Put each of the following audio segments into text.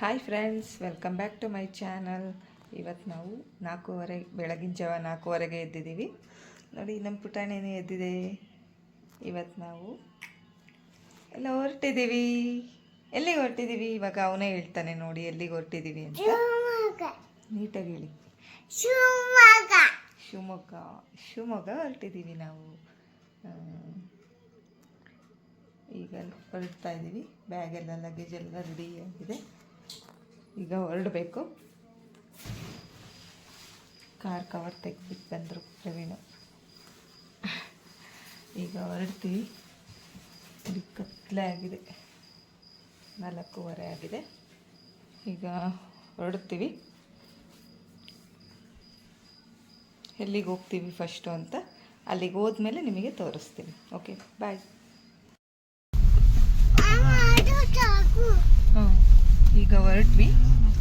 Hi friends welcome back to my channel ಇವತ್ತು ನಾವು ನಾಲ್ಕೂವರೆ ಬೆಳಗಿನ ಜಾವ ನಾಲ್ಕೂವರೆಗೆ ಎದ್ದಿದ್ದೀವಿ. ನೋಡಿ ನಮ್ಮ ಪುಟಾಣಿನೇ ಎದ್ದಿದೆ? ಇವತ್ತು ನಾವು ಎಲ್ಲ ಹೊರಟಿದ್ದೀವಿ. ಎಲ್ಲಿಗೆ ಹೊರಟಿದ್ದೀವಿ? ಇವಾಗ ಅವನೇ ಹೇಳ್ತಾನೆ ನೋಡಿ ಎಲ್ಲಿಗೆ ಹೊರಟಿದ್ದೀವಿ ಅಂತ. ನೀಟಾಗಿ ಹೇಳಿ. ಶಿವಮೊಗ್ಗ. ಶಿವಮೊಗ್ಗ ಶಿವಮೊಗ್ಗ ಹೊರಟಿದ್ದೀವಿ ನಾವು. ಈಗ ಹೊರಡ್ತಾ ಇದ್ದೀವಿ. ಬ್ಯಾಗೆಲ್ಲ ಲಗೇಜ್ ಎಲ್ಲ ರೆಡಿ ಆಗಿದೆ. ಈಗ ಹೊರಡಬೇಕು ಕಾರ್ ಕವರ್ ತೆಗೆದ್ಬಿಟ್ಟು ಬಂದರು ಪ್ರವೀಣು. ಈಗ ಹೊರಡ್ತೀವಿ. ಇಲ್ಲಿ ಕತ್ಲೆ ಆಗಿದೆ. ನಾಲ್ಕೂವರೆ ಆಗಿದೆ. ಈಗ ಹೊರಡ್ತೀವಿ. ಎಲ್ಲಿಗೆ ಹೋಗ್ತೀವಿ ಫಸ್ಟು ಅಂತ ಅಲ್ಲಿಗೆ ಹೋದ್ಮೇಲೆ ನಿಮಗೆ ತೋರಿಸ್ತೀನಿ. ಓಕೆ ಬಾಯ್ ಹ್ಞೂ ಈಗ ಹೊರಟ್ವಿ.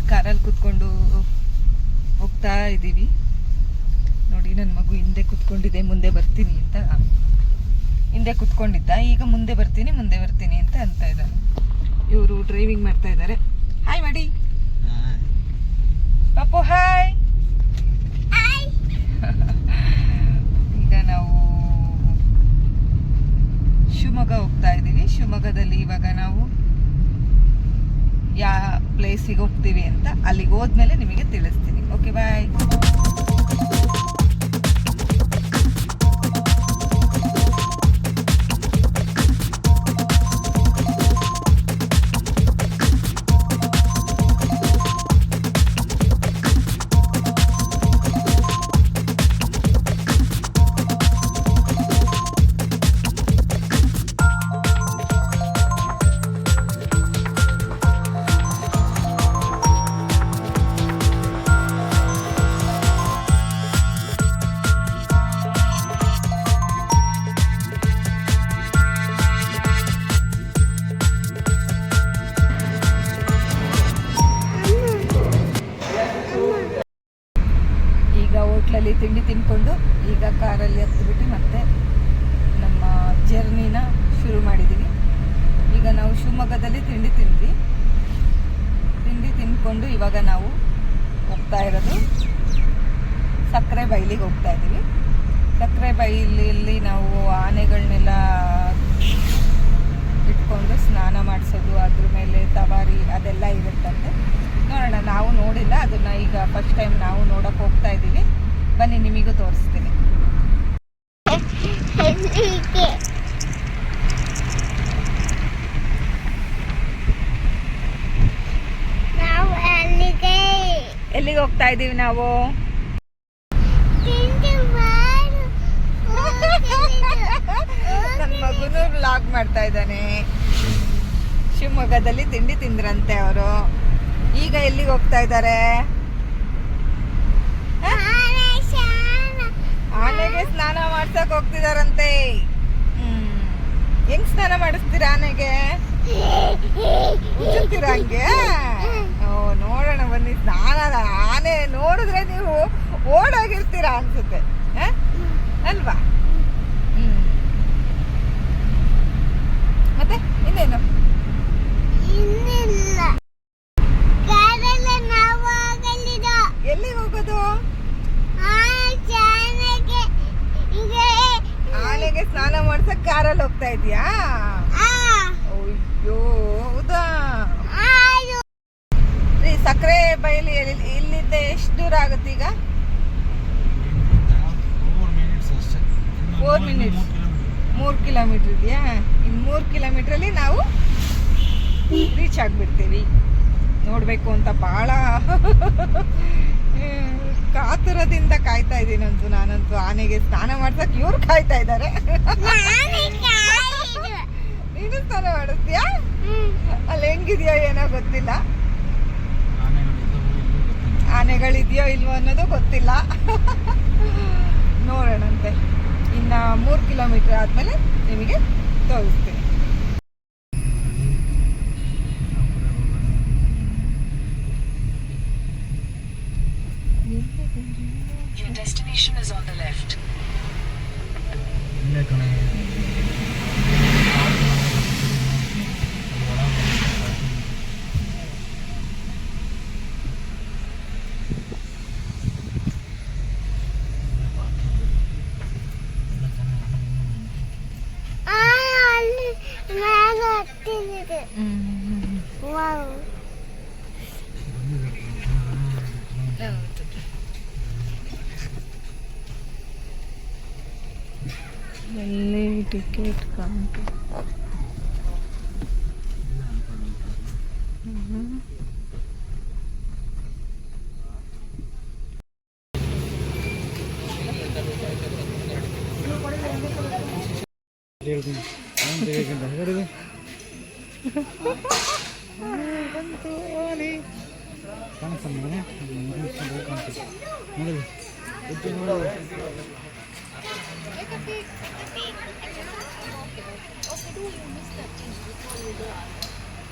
ಕಾರಲ್ಲಿ ಕೂತ್ಕೊಂಡು ಹೋಗ್ತಾ ಇದ್ದೀವಿ ನೋಡಿ ನನ್ನ ಮಗು ಹಿಂದೆ ಕೂತ್ಕೊಂಡಿದೆ ಮುಂದೆ ಬರ್ತೀನಿ ಅಂತ. ಹಿಂದೆ ಕುತ್ಕೊಂಡಿದ್ದ. ಈಗ ಮುಂದೆ ಬರ್ತೀನಿ ಮುಂದೆ ಬರ್ತೀನಿ ಅಂತ ಅಂತ ಇದ್ದಾನೆ. ಇವರು ಡ್ರೈವಿಂಗ್ ಮಾಡ್ತಾ ಇದ್ದಾರೆ. ಹಾಯ್ ಮಾಡಿ ಪಾಪು ಹಾಯ್ ಈಗ ನಾವು ಶಿವಮೊಗ್ಗ ಹೋಗ್ತಾ ಇದ್ದೀವಿ ಶಿವಮೊಗ್ಗದಲ್ಲಿ ಇವಾಗ ನಾವು ಯಾ ಪ್ಲೇಸಿಗೆ ಹೋಗ್ತೀವಿ ಅಂತ ಅಲ್ಲಿಗೆ ಹೋದ್ಮೇಲೆ ನಿಮಗೆ ತಿಳಿಸ್ತೀನಿ. ಓಕೆ ಬಾಯ್ ತಿಂಡಿ ಇವಾಗ ನಾವು ಹೋಗ್ತಾ ಇರೋದು ಸಕ್ಕರೆ ಬೈಲಿಗೆ ಹೋಗ್ತಾ ಇದ್ದೀವಿ ಸಕ್ಕರೆ ಬೈಲಿಯಲ್ಲಿ ನಾವು ಆನೆಗಳನ್ನೆಲ್ಲ ಇಟ್ಕೊಂಡು ಸ್ನಾನ ಮಾಡಿಸೋದು, ಅದ್ರ ಮೇಲೆ ತವಾರಿ ಅದೆಲ್ಲ ಇರುತ್ತಂತೆ. ನೋಡೋಣ, ನಾವು ನೋಡಿಲ್ಲ, ಅದನ್ನ ಈಗ ಫಸ್ಟ್ ಟೈಮ್ ನಾವು ನೋಡೋಕೆ ಹೋಗ್ತಾ ಇದ್ದೀವಿ ಬನ್ನಿ, ನಿಮಗೂ ತೋರಿಸ್ತೀನಿ ಹೆದ್ರಿಕೆ ನಾವು ಅಲ್ಲಿಗೆ ಎಲ್ಲಿಗೆ ಹೋಗ್ತಾ ಇದ್ದೀವಿ ನಾವು? ನನ್ನ ಮಗುನೂ ವ್ಲಾಗ್ ಮಾಡ್ತಾ ಇದ್ದಾನೆ. ಶಿವಮೊಗ್ಗದಲ್ಲಿ ತಿಂಡಿ ತಿಂದ್ರಂತೆ ಅವರು. ಈಗ ಎಲ್ಲಿಗೆ ಹೋಗ್ತಾ ಇದ್ದಾರೆ? ಆನೆ ಆನೆಗೆ ಸ್ನಾನ ಮಾಡ್ಸಕ್ ಹೋಗ್ತಿದಾರಂತೆ. ಹ್ಮ್. ಹೆಂಗ್ ಸ್ನಾನ ಮಾಡಿಸ್ತೀರಾ ಆನೆಗೆ? ಹಂಗೆ? ನೋಡೋಣ ಬನ್ನಿ. ಸ್ನಾನ ಆನೆ ನೋಡಿದ್ರೆ ನೀವು ಓಡೋಗಿರ್ತೀರಾ ಅನ್ಸುತ್ತೆ? ಅಲ್ವಾ? ಹ್ಮ್. ಮತ್ತೆ ಇನ್ನೇನು ಇನ್ನಿಲ್ಲ ಕಾರಲ್ಲ ನಾವು ಆಗಲಿದ ಎಲ್ಲಿಗೆ ಹೋಗೋದು ಆ ಶಾನೆಗೆ ಇದೆ ಆನೆಗೆ ಸ್ನಾನ ಮಾಡ್ಸಕ್ ಕಾರಲ್ಲಿ ಹೋಗ್ತಾ ಇದೀಯಾ ಆ ಅಯ್ಯೋ ಹೌದಾ ಆಯು ರೀ ಸಕ್ಕರೆ ಬಯಲು ಎಲ್ಲಿ- ಇಲ್ಲಿಂದ ಎಷ್ಟು ದೂರ ಆಗುತ್ತೆ ಈಗ Four minutes. ಮೂರು ಕಿಲೋಮೀಟರ್ ಇದೆಯಾ ಇನ್ನು ಮೂರು ಕಿಲೋಮೀಟ್ರಲ್ಲಿ ನಾವು ರೀಚ್ ಆಗಿಬಿಡ್ತೀವಿ. ನೋಡಬೇಕು ಅಂತ ಭಾಳ ಕಾತುರದಿಂದ ಕಾಯ್ತಾ ಇದ್ದೀನಂತೂ ನಾನಂತೂ. ಆನೆಗೆ ಸ್ನಾನ ಮಾಡ್ಸಕ್ ಇವ್ರು ಕಾಯ್ತಾ ಇದ್ದಾರೆ ನಾನೇ ಸ್ನಾನ ಮಾಡಿಸ್ತೀಯಾ ಹ್ಮ್. ಅಲ್ಲಿ ಹೆಂಗಿದೆಯೋ ಏನೋ ಗೊತ್ತಿಲ್ಲ. ಆನೆಗಳಿದೆಯೋ ಇಲ್ವೋ ಅನ್ನೋದು ಗೊತ್ತಿಲ್ಲ. ನೋಡೋಣಂತೆ. ಇನ್ನು ಮೂರು ಕಿಲೋಮೀಟರ್ ಆದಮೇಲೆ ನಿಮಗೆ ತೋರಿಸ್ತೀನಿ Your destination is on the left. ಎಲ್ಲಿ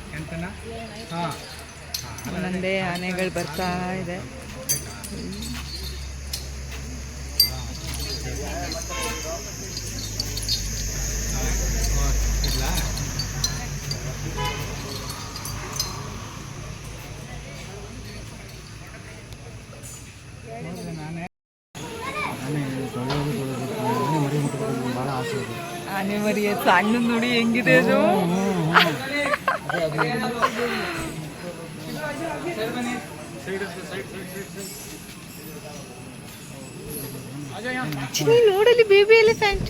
ಕೌಂಟರ್ ಒಂದೊಂದೇ ಆನೆಗಳು ಬರ್ತಾ ಇದೆ. ಆನೆ ಮರಿಯ ಸಣ್ಣ ನೋಡಿ ಹೆಂಗಿದೆ ಅದು? ನೋಡಲಿ ಬೇಬಿ ಎಲಿಫೆಂಟ್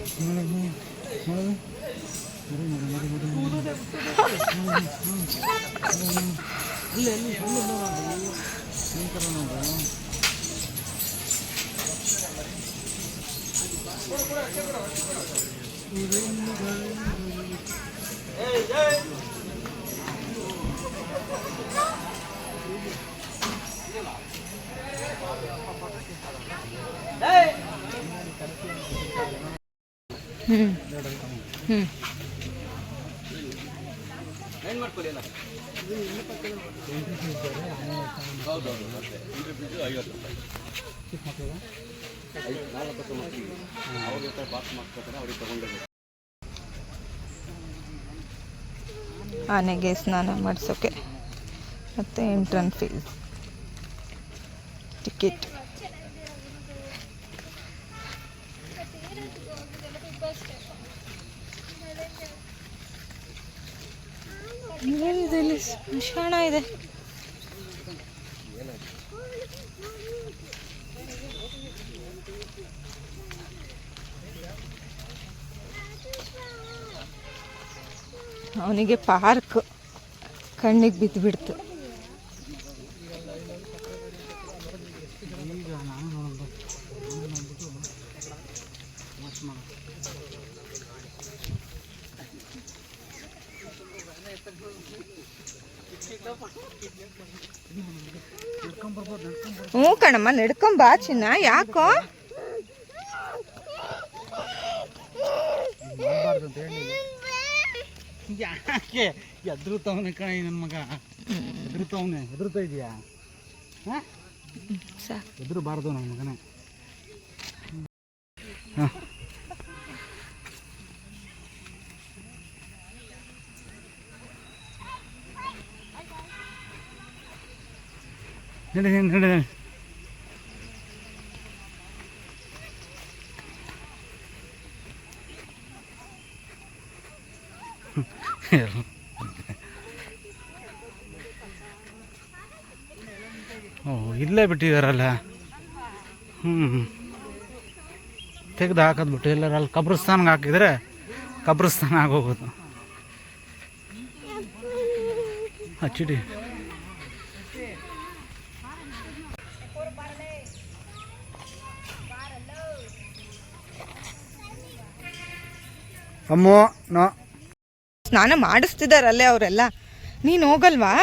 ಹ್ಮ್ ಹ್ಮ್ ಆನೆಗೆ ಸ್ನಾನ ಮಾಡಿಸೋಕೆ ಮತ್ತು ಎಂಟ್ರನ್ ಫೀಸ್ ಟಿಕೆಟ್ ಇಲ್ಲಿ ಸ್ಮಶಾನ ಇದೆ. ಅವನಿಗೆ ಪಾರ್ಕ್ ಕಣ್ಣಿಗೆ ಬಿದ್ದು ಬಿಡ್ತು ಕಣಮ್ಮ ನಡ್ಕೊಂಬಾ ಚಿನ್ನ, ಯಾಕೋ? ಯಾಕೆ? ಎದ್ರುತವನೆ ಕಣ ನನ್ನ ಮಗ. ಎದ್ರುತವನೆ, ಎದ್ರುತಾ ಇದೆಯಾ? ಎದುರುಬಾರ್ದು ನನ್ನ ಮಗನೇ. ಹಾಂ. ನಡೆ, ನಡಿ. ಓ, ಇಲ್ಲೇ ಬಿಟ್ಟಿದಾರಲ್ಲ? ಹ್ಞೂ ತೆಗ್ದು ಹಾಕೋದು ಬಿಟ್ಟು ಎಲ್ಲರೂ ಅಲ್ಲಿ ಕಬ್ರಸ್ತಾನ್ಗೆ ಹಾಕಿದರೆ ಕಬ್ರಸ್ತಾನ ಆಗೋಗೋದು. ಹಚ್ಚಿಡಿ ಅಮ್ಮೋ, ನೋ. ಸ್ನಾನ ಮಾಡಿಸ್ತಿದಾರಲ್ಲೇ ಅವರೆಲ್ಲ. ನೀನು ಹೋಗಲ್ವಾ?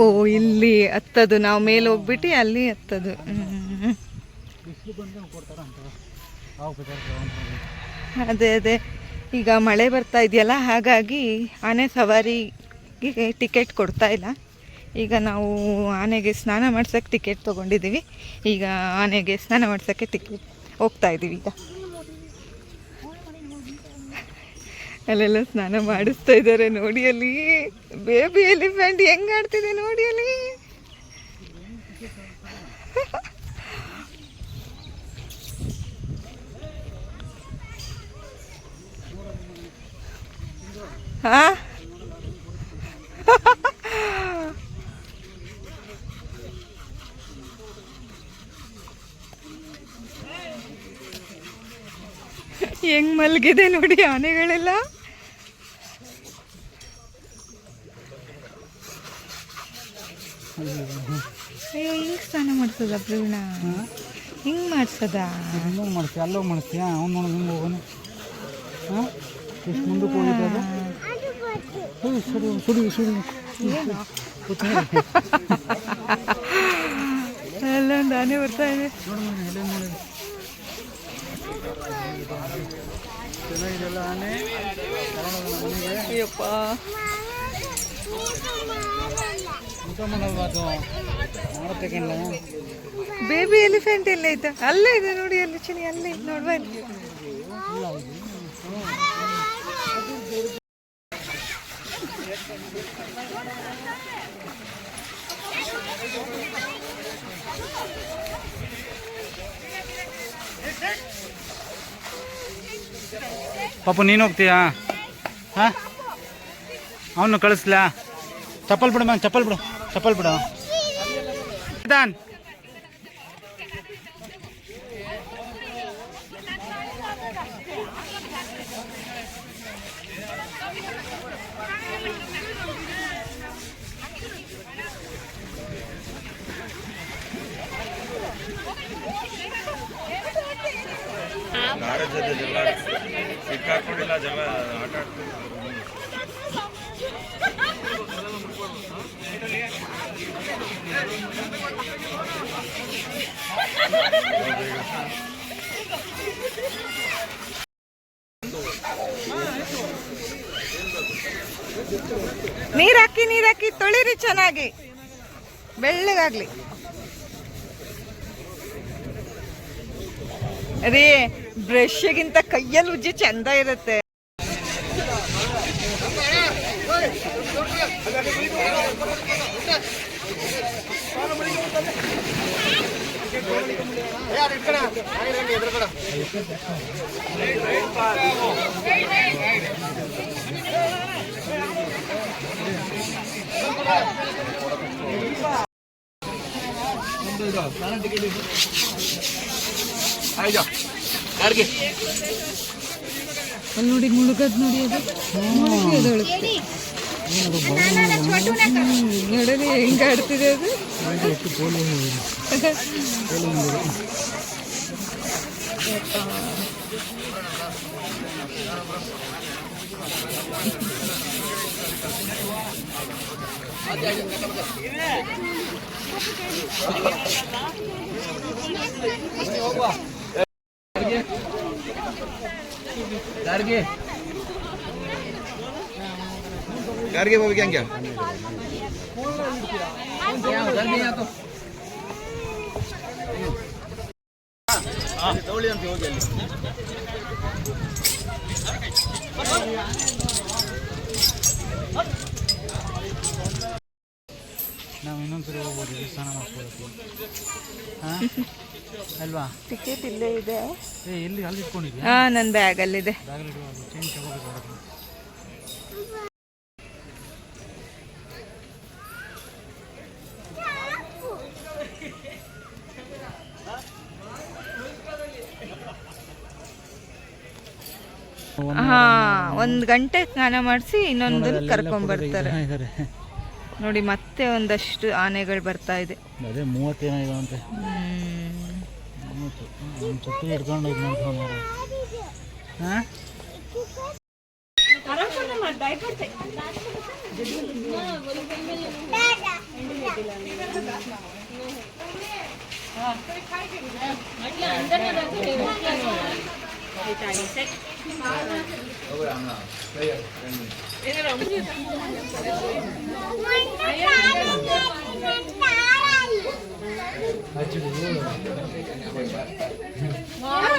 ಓ, ಇಲ್ಲಿ ಹತ್ತದು. ನಾವು ಮೇಲೆ ಹೋಗ್ಬಿಟ್ಟು ಅಲ್ಲಿ ಹತ್ತದು. ಅದೇ ಅದೇ. ಈಗ ಮಳೆ ಬರ್ತಾ ಇದೆಯಲ್ಲ, ಹಾಗಾಗಿ ಆನೆ ಸವಾರಿಗೆ ಟಿಕೆಟ್ ಕೊಡ್ತಾ ಇಲ್ಲ. ಈಗ ನಾವು ಆನೆಗೆ ಸ್ನಾನ ಮಾಡ್ಸೋಕ್ಕೆ ಟಿಕೆಟ್ ತೊಗೊಂಡಿದ್ದೀವಿ. ಈಗ ಆನೆಗೆ ಸ್ನಾನ ಮಾಡ್ಸೋಕ್ಕೆ ಟಿಕೆಟ್ ಹೋಗ್ತಾ ಇದ್ದೀವಿ ಈಗ. ಅಲ್ಲೆಲ್ಲ ಸ್ನಾನ ಮಾಡಿಸ್ತಾ ಇದ್ದಾರೆ ನೋಡಿ ಅಲ್ಲಿ. ಬೇಬಿ ಎಲಿಫೆಂಟ್ ಹೆಂಗ್ ಆಡ್ತಿದೆ ನೋಡಿ ಅಲ್ಲಿ. ಹಾ? ಹೆಂಗ್ ಮಲಗಿದೆ ನೋಡಿ ಆನೆಗಳೆಲ್ಲ. ಅಯ್ಯೋ ಹಿಂಗ್ ಸ್ನಾನ ಮಾಡ್ಸದ ಪ್ರವೀಣ ಹಿಂಗ್ ಮಾಡ್ಸದ? ಹಿಂಗೆ ಮಾಡ್ತೀಯ? ಅಲ್ಲೋಗಿ ಮಾಡ್ತೀಯ? ಅವ್ನು ನೋಡಿ ಹಿಂಗೆ ಹೋಗೋನು. ಹಾಂ? ಎಷ್ಟು ಮುಂದಕ್ಕೆ ಹೋಗಿದ್ದ ಸುಡಿ ಸುಡಿ ಸುಡಿ. ಅಲ್ಲೊಂದು ಆನೆ ಬರ್ತಾ ಇದೆ ನೋಡಿ ನೋಡಿ ಎಲ್ಲೇ ನೋಡಿ ಚೆನ್ನಾಗಿದೆಲ್ಲ ಆನೆ ಅಯ್ಯಪ್ಪ ಊಟ ಮಾಡಲ್ವಾ ಅದು ಮಾಡುತ್ತೆ ಕಣ್ಣ ಬೇಬಿ ಎಲಿಫೆಂಟ್ ಎಲ್ಲ ಐತೆ ಅಲ್ಲೇ ಇದೆ ನೋಡಿ ಅಲ್ಲಿ ಚಿನಿ ಅಲ್ಲೇ ಇದೆ ನೋಡ್ವಾ ಇಲ್ಲಿ ಪಾಪ ನೀನು ಹೋಗ್ತೀಯಾ? ಹಾಂ? ಅವನು ಕಳಿಸ್ಲಾ? ಚಪ್ಪಲ್ ಬಿಡು ಮ್ಯಾಮ್ ಚಪ್ಪಲ್ ಬಿಡು ಚಪ್ಪಲ್ ಬಿಡು. ದಾನ್. ನೀರ್ ಹಾಕಿ ನೀರ್ ಹಾಕಿ ತೊಳಿರಿ ಚೆನ್ನಾಗಿ. ಬೆಳ್ಳಗಾಗ್ಲಿ. ರೀ ಬ್ರಷ್ಗಿಂತ ಕೈಯಲ್ಲಿ ಉಜ್ಜಿ ಚಂದ ಇರುತ್ತೆ ಅಲ್ಲಿ ನೋಡಿ ಮುಳುಗದ್ ನೋಡಿ ಅದು. ಮುಳುಗಿ ಎದ್ದೇಳುತ್ತೆ. ಹ್ಮ್, ನೋಡಿರಿ ಹೆಂಗ ಆಡ್ತಿದೆ ಅದು. गार्गे बाबू क्या क्या ನಾವು ಅಲ್ವಾ? ಟಿಕೆಟ್ ಇಲ್ಲೇ ಇದೆ. ಏ ಎಲ್ಲಿ ಅಲ್ಲಿ ಇಟ್ಕೊಂಡಿದ್ಯಾ? ಹಾ ನನ್ನ ಬ್ಯಾಗ್ ಅಲ್ಲಿದೆ. ಬ್ಯಾಗಲ್ಲಿ ಇದೆ ಚೇಂಜ್ ತಗೋಬೇಕು ಹೊರಗೆ. ಹಾ ಒಂದ್ ಗಂಟೆ ಸ್ನಾನ ಮಾಡಿಸಿ ಇನ್ನೊಂದು ಕರ್ಕೊಂಡ್ ಬರ್ತಾರೆ. ಜನ ಇದ್ದಾರೆ ನೋಡಿ ಮತ್ತೆ ಒಂದಷ್ಟು ಆನೆಗಳು ಬರ್ತಾ ಇದೆ. ಅದೇ ಮೂವತ್ತೇನೋ ಇದಾವಂತೆ ಹ್ಮ್. ಮೂವತ್ತು ಒಂದು ಛತ್ರಿ ಹಿಡ್ಕೊಂಡು ಇದು ಮಾಡ್ಕೊಂಡು ಹಾಂ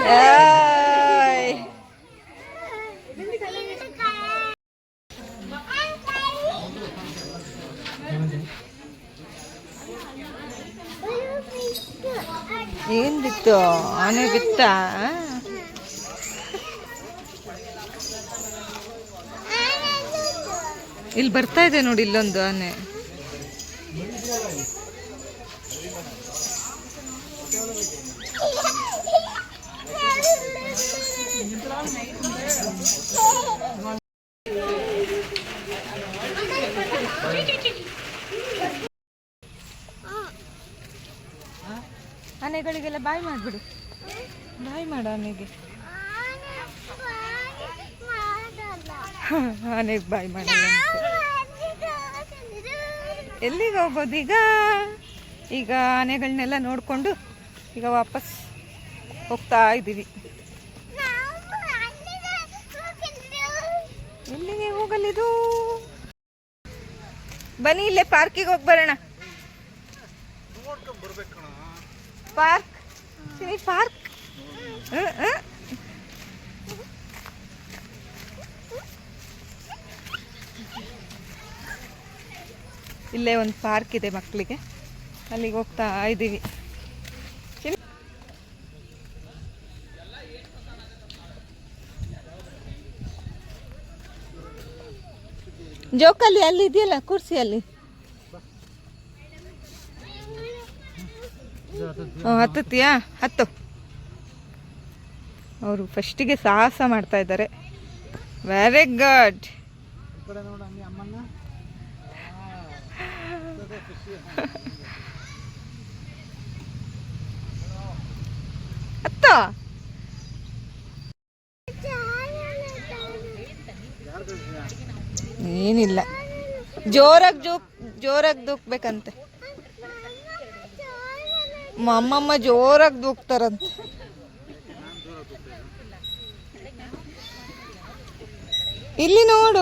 ಏಯ್. ಏನ್ ಬಿತ್ತು ಆನೆ ಬಿತ್ತ? ಇಲ್ಲಿ ಬರ್ತಾ ಇದೆ ನೋಡಿ ಇಲ್ಲೊಂದು ಆನೆ. ಆನೆಗಳಿಗೆಲ್ಲ ಬಾಯ್ ಮಾಡ್ಬಿಡು. ಬಾಯ್ ಮಾಡ ಆನೆಗೆ. ಆನೆಗೆ ಬಾಯ್ ಮಾಡ ಎಲ್ಲಿಗೆ ಹೋಗ್ಬೋದು ಈಗ ಈಗ ಆನೆಗಳನ್ನೆಲ್ಲ ನೋಡಿಕೊಂಡು ಈಗ ವಾಪಸ್ ಹೋಗ್ತಾ ಇದ್ದೀವಿ. ಎಲ್ಲಿಗೆ ಹೋಗಲಿದು? ಬನ್ನಿ ಇಲ್ಲೇ ಪಾರ್ಕಿಗೆ ಹೋಗಿ ಬರೋಣ. ಪಾರ್ಕ್? Cine park. ಇಲ್ಲೇ ಒಂದು ಪಾರ್ಕ್ ಇದೆ ಮಕ್ಕಳಿಗೆ. ಅಲ್ಲಿಗೆ ಹೋಗ್ತಾ ಇದ್ದೀವಿ. ಜೋಕಲ್ಲಿ ಅಲ್ಲಿ ಇದೆಯಲ್ಲ ಕುರ್ಸಿ ಅಲ್ಲಿ ಹತ್ತತ್ತೀಯಾ? ಹತ್ತು. ಅವರು ಫಸ್ಟಿಗೆ ಸಾಹಸ ಮಾಡ್ತಾ ಇದ್ದಾರೆ. ವೆರಿ ಗುಡ್ ಅತ್ತ. ಏನಿಲ್ಲ. ಜೋರಾಗಿ ಜೋಕ್, ಜೋರಾಗಿ ದೂಕ್ಬೇಕಂತೆ. ಅಮ್ಮಮ್ಮ ಜೋರಾಗಿ ದೂಕ್ತಾರಂತೆ. ಇಲ್ಲಿ ನೋಡು.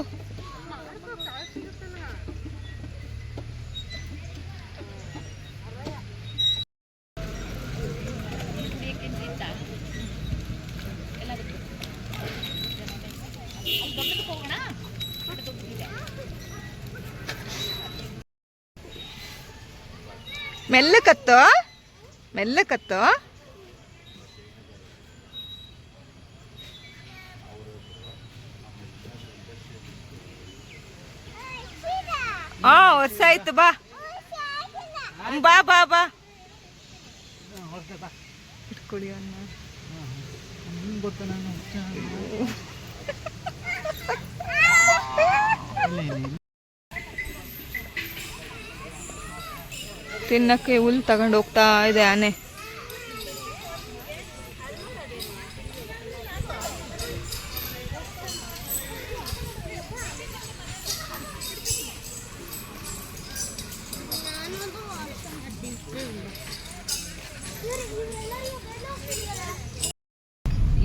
ಮೆಲ್ಲ ಕತ್ತೋ? ಮೆಲ್ಲಕತ್ತೋ ಹಾ ವರ್ಷ ಆಯ್ತು ಬಾ. ಬಾ ಬಾ ಬಾ. ಇಟ್ಕೊಳ್ಳಿ ಅನ್ನ ತಿನ್ನಕ್ಕೆ ಹುಲ್ ತಗೊಂಡು ಹೋಗ್ತಾ ಇದೆ ಆನೆ.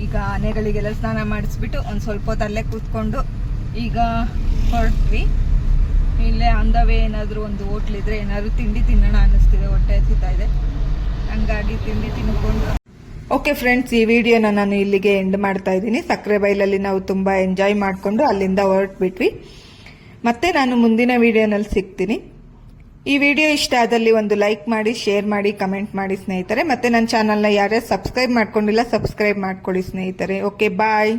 ಈಗ ಆನೆಗಳಿಗೆಲ್ಲ ಸ್ನಾನ ಮಾಡಿಸ್ಬಿಟ್ಟು ಒಂದು ಸ್ವಲ್ಪ ಹೊತ್ತು ಅಲ್ಲೇ ಕೂತ್ಕೊಂಡು ಈಗ ಹೊರಟ್ವಿ. ಇಲ್ಲೇ ಅಂದವೇ ಏನಾದರೂ ಒಂದು ಹೋಟ್ಲಿದ್ರೆ ಏನಾದರೂ ತಿಂಡಿ ತಿನ್ನೋಣ ಅನ್ನಿಸ್ತಿದೆ, ಹೊಟ್ಟೆ ಹಸಿತಾ ಇದೆ. ಹಂಗಾಗಿ ತಿಂಡಿ ತಿನ್ಕೊಂಡು. ಓಕೆ ಫ್ರೆಂಡ್ಸ್ ಈ ವಿಡಿಯೋನ ನಾನು ಇಲ್ಲಿಗೆ ಎಂಡ್ ಮಾಡ್ತಾ ಇದ್ದೀನಿ. ಸಕ್ಕರೆ ಬೈಲಲ್ಲಿ ನಾವು ತುಂಬ ಎಂಜಾಯ್ ಮಾಡಿಕೊಂಡು ಅಲ್ಲಿಂದ ಹೊರಟ್ಬಿಟ್ವಿ. ಮತ್ತೆ ನಾನು ಮುಂದಿನ ವಿಡಿಯೋನಲ್ಲಿ ಸಿಗ್ತೀನಿ. ಈ ವಿಡಿಯೋ ಇಷ್ಟ ಆದಲ್ಲಿ ಒಂದು ಲೈಕ್ ಮಾಡಿ, ಶೇರ್ ಮಾಡಿ, ಕಮೆಂಟ್ ಮಾಡಿ ಸ್ನೇಹಿತರೆ. ಮತ್ತೆ ನನ್ನ ಚಾನಲ್ನ ಯಾರ್ಯಾರು ಸಬ್ಸ್ಕ್ರೈಬ್ ಮಾಡ್ಕೊಂಡಿಲ್ಲ, ಸಬ್ಸ್ಕ್ರೈಬ್ ಮಾಡ್ಕೊಳ್ಳಿ ಸ್ನೇಹಿತರೆ. Okay, bye.